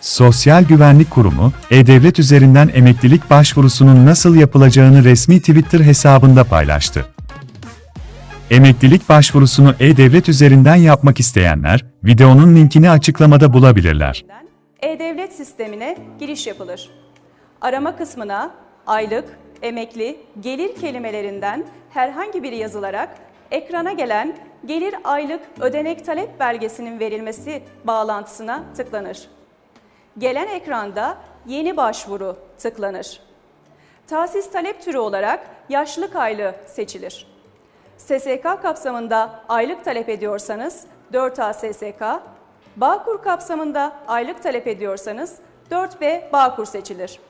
Sosyal Güvenlik Kurumu, E-Devlet üzerinden emeklilik başvurusunun nasıl yapılacağını resmi Twitter hesabında paylaştı. Emeklilik başvurusunu E-Devlet üzerinden yapmak isteyenler, videonun linkini açıklamada bulabilirler. E-Devlet sistemine giriş yapılır. Arama kısmına aylık, emekli, gelir kelimelerinden herhangi biri yazılarak ekrana gelen gelir aylık ödenek talep belgesinin verilmesi bağlantısına tıklanır. Gelen ekranda yeni başvuru tıklanır. Tahsis talep türü olarak yaşlılık aylığı seçilir. SSK kapsamında aylık talep ediyorsanız 4A SSK, Bağkur kapsamında aylık talep ediyorsanız 4B Bağkur seçilir.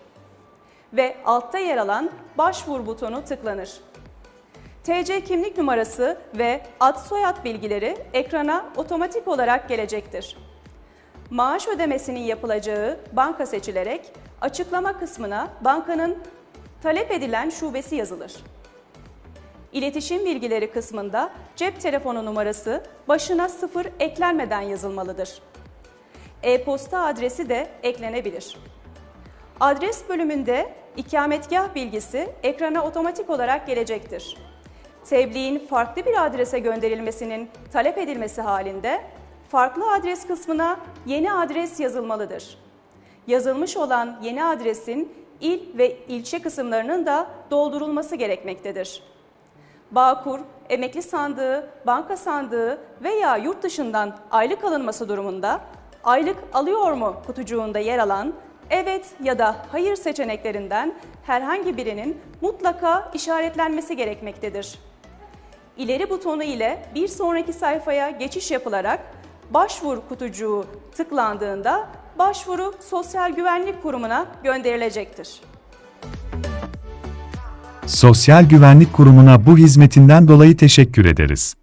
Ve altta yer alan başvur butonu tıklanır. TC kimlik numarası ve ad soyad bilgileri ekrana otomatik olarak gelecektir. Maaş ödemesinin yapılacağı banka seçilerek açıklama kısmına bankanın talep edilen şubesi yazılır. İletişim bilgileri kısmında cep telefonu numarası başına sıfır eklenmeden yazılmalıdır. E-posta adresi de eklenebilir. Adres bölümünde ikametgah bilgisi ekrana otomatik olarak gelecektir. Tebliğin farklı bir adrese gönderilmesinin talep edilmesi halinde farklı adres kısmına yeni adres yazılmalıdır. Yazılmış olan yeni adresin il ve ilçe kısımlarının da doldurulması gerekmektedir. Bağkur, emekli sandığı, banka sandığı veya yurt dışından aylık alınması durumunda aylık alıyor mu kutucuğunda yer alan evet ya da hayır seçeneklerinden herhangi birinin mutlaka işaretlenmesi gerekmektedir. İleri butonu ile bir sonraki sayfaya geçiş yapılarak başvur kutucuğu tıklandığında başvuru Sosyal Güvenlik Kurumu'na gönderilecektir. Sosyal Güvenlik Kurumu'na bu hizmetinden dolayı teşekkür ederiz.